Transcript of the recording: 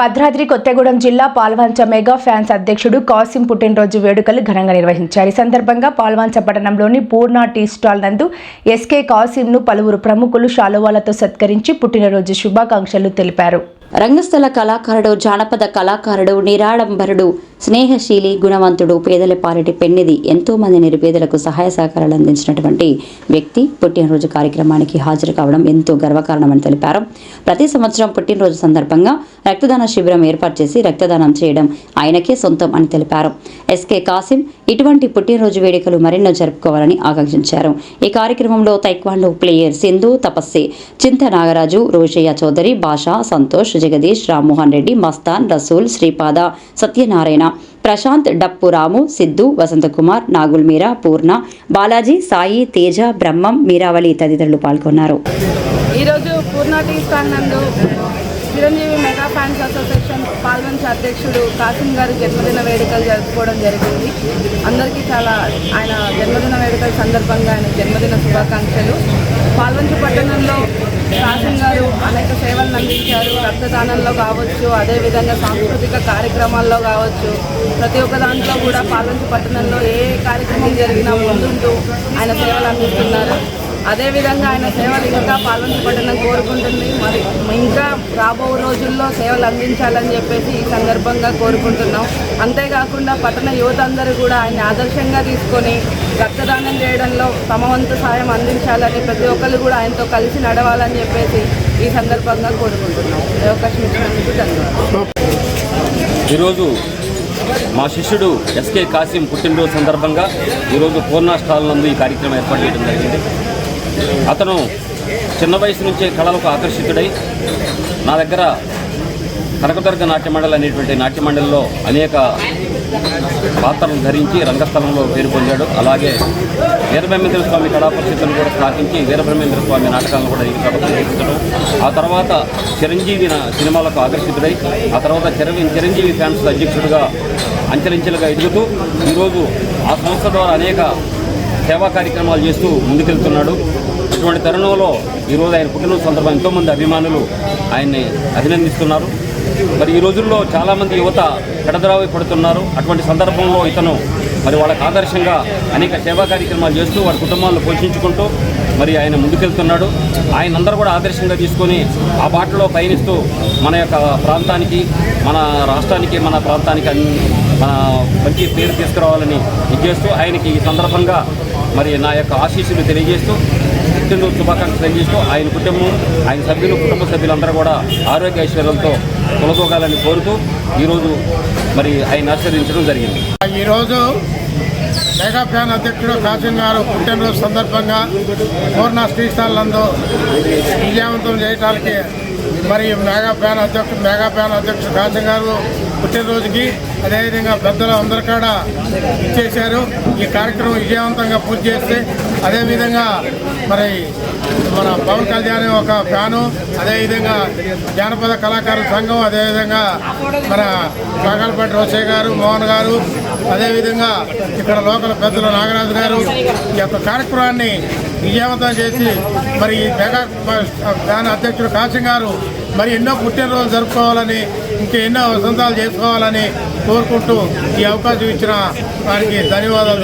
భద్రాద్రి కొత్తగూడెం జిల్లా Palvancha mega fans అధ్యక్షుడు కాసిం పుట్టినరోజు వేడుకలు ఘనంగా నిర్వహించారు. ఈ సందర్భంగా పాల్వంచ పట్టణంలోని పూర్ణ టీ స్టాల్ నందు ఎస్కే కాసింను పలువురు ప్రముఖులు షాలువాలతో సత్కరించి పుట్టినరోజు శుభాకాంక్షలు తెలిపారు. రంగస్థల కళాకారుడు జానపద కళాకారుడు నిరాడంబరుడు స్నేహశీలి గుణవంతుడు పేదల పాలిటి పెన్నిది ఎంతోమంది నిరుపేదలకు సహాయ సహకారాలు అందించినటువంటి వ్యక్తి పుట్టినరోజు కార్యక్రమానికి హాజరు కావడం ఎంతో గర్వకారణమని తెలిపారు. ప్రతి సంవత్సరం పుట్టినరోజు సందర్భంగా రక్తదాన శిబిరం ఏర్పాటు చేసి రక్తదానం చేయడం ఆయనకే సొంతం అని తెలిపారు. ఎస్కే కాసిం ఇటువంటి పుట్టినరోజు వేడుకలు మరెన్నో జరుపుకోవాలని ఆకాంక్షించారు. ఈ కార్యక్రమంలో తైక్వాండో ప్లేయర్ సింధు తపస్సి చింత నాగరాజు రోషయ్య చౌదరి భాషా సంతోష్ జగదీష్ రామ్మోహన్ రెడ్డి మస్తాన్ రసూల్ శ్రీపాద సత్యనారాయణ ప్రశాంత్ డప్పు రాము సిద్ధు వసంతకుమార్ నాగుల్ మీరా పూర్ణ బాలాజీ సాయి తేజ బ్రహ్మం మీరావళి తదితరులు పాల్గొన్నారు. ఈరోజు పూర్ణ టీ స్టాల్ నందు Chiranjeevi mega fans association Palvancha అధ్యక్షుడు కాసిం గారి జన్మదిన వేడుకలు జరుపుకోవడం జరిగింది. అందరికీ చాలా ఆయన జన్మదిన వేడుకల సందర్భంగా ఆయన జన్మదిన శుభాకాంక్షలు. పాల్వంచ పట్టణంలో కాసిం గారు రక్తదానంలో కావచ్చు అదేవిధంగా సాంస్కృతిక కార్యక్రమాల్లో కావచ్చు ప్రతి ఒక్క దాంట్లో కూడా పాల్వంచ పట్టణంలో ఏ కార్యక్రమం జరిగినా ముందుంటూ ఆయన సేవలు అందిస్తున్నారు. అదేవిధంగా ఆయన సేవలు ఇంకా పాల్వంచ పట్టణం కోరుకుంటుంది. మరి ఇంకా రాబో రోజుల్లో సేవలు అందించాలని చెప్పేసి ఈ సందర్భంగా కోరుకుంటున్నాం. అంతేకాకుండా పట్టణ యువత అందరూ కూడా ఆయన ఆదర్శంగా తీసుకొని రక్తదానం చేయడంలో తమ వంతు సాయం అందించాలని ప్రతి ఒక్కరు కూడా ఆయనతో కలిసి నడవాలని చెప్పేసి ఈ సందర్భంగా కోరుకుంటున్నాం. ఈ అవకాశం ఇచ్చినందుకు ధన్యవాదాలు. ఈరోజు మా శిష్యుడు ఎస్కే కాసిం పుట్టినరోజు సందర్భంగా ఈరోజు పూర్ణ స్టాల్ నందు ఈ కార్యక్రమం ఏర్పాటు చేయడం జరిగింది. అతను చిన్న వయసు నుంచే కళలకు ఆకర్షితుడై నా దగ్గర కనకదుర్గ నాట్య మండలి అనేటువంటి నాట్య మండలిలో అనేక పాత్రలు ధరించి రంగస్థలంలో పేరు పొందాడు. అలాగే వీరబ్రహ్మేంద్ర స్వామి కళాపరిషత్తును కూడా స్థాపించి వీరబ్రహ్మేంద్ర స్వామి నాటకాలను కూడా ఈ ప్రదర్శించడం ఆ తర్వాత చిరంజీవి సినిమాలకు ఆకర్షితుడై ఆ తర్వాత చిరంజీవి చిరంజీవి ఫ్యాన్స్ అధ్యక్షుడిగా అంచెలంచెలుగా ఎదుగుతూ ఈరోజు ఆ సంస్థ ద్వారా అనేక సేవా కార్యక్రమాలు చేస్తూ ముందుకెళ్తున్నాడు. ఇటువంటి తరుణంలో ఈరోజు ఆయన పుట్టినరోజు సందర్భంగా ఎంతోమంది అభిమానులు ఆయన్ని అభినందిస్తున్నారు. మరి ఈ రోజుల్లో చాలామంది యువత పెడద్రావి పడుతున్నారు. అటువంటి సందర్భంలో ఇతను మరి వాళ్ళకు ఆదర్శంగా అనేక సేవా కార్యక్రమాలు చేస్తూ వారి కుటుంబాలను పోషించుకుంటూ మరి ఆయన ముందుకెళ్తున్నాడు. ఆయన అందరూ కూడా ఆదర్శంగా తీసుకొని ఆ బాటలో పయనిస్తూ మన యొక్క ప్రాంతానికి మన రాష్ట్రానికి మన ప్రాంతానికి మన మంచి పేరు తీసుకురావాలని ఇది చేస్తూ ఆయనకి ఈ సందర్భంగా మరి నా యొక్క ఆశీస్సులు తెలియజేస్తూ పుట్టినరోజు శుభాకాంక్షలు తెలియజేస్తూ ఆయన కుటుంబం ఆయన సభ్యులు కుటుంబ సభ్యులందరూ కూడా ఆరోగ్య ఐశ్వర్యంతో కొలగోగాలని కోరుతూ ఈరోజు మరి ఆయన ఆశీర్వించడం జరిగింది. ఈరోజు మెగా ఫ్యాన్ అధ్యక్షుడు కాసిం గారు పుట్టినరోజు సందర్భంగా పూర్ణ శ్రీస్థానందు విజయవంతం చేయడానికి మరి మెగా ఫ్యాన్ అధ్యక్షుడు మెగా ఫ్యాన్ అధ్యక్షుడు కాసిం గారు పుట్టినరోజుకి అదేవిధంగా పెద్దలు అందరు కాడ ఇచ్చేశారు. ఈ కార్యక్రమం విజయవంతంగా పూర్తి చేస్తే అదేవిధంగా మరి మన పవన్ కళ్యాణ్ ఒక ఫ్యాను అదేవిధంగా జానపద కళాకారుల సంఘం అదేవిధంగా మన కాకలపేట రోసయ్య గారు మోహన్ గారు అదేవిధంగా ఇక్కడ లోకల్ పెద్దలు నాగరాజు గారు ఈ యొక్క కార్యక్రమాన్ని విజయవంతం చేసి మరి ఈ మెగా ఫ్యాన్ అధ్యక్షుడు కాశం గారు మరి ఎన్నో పుట్టినరోజులు జరుపుకోవాలని ఇంకా ఎన్నో వసంతాలు చేసుకోవాలని కోరుకుంటూ ఈ అవకాశం ఇచ్చిన వారికి ధన్యవాదాలు.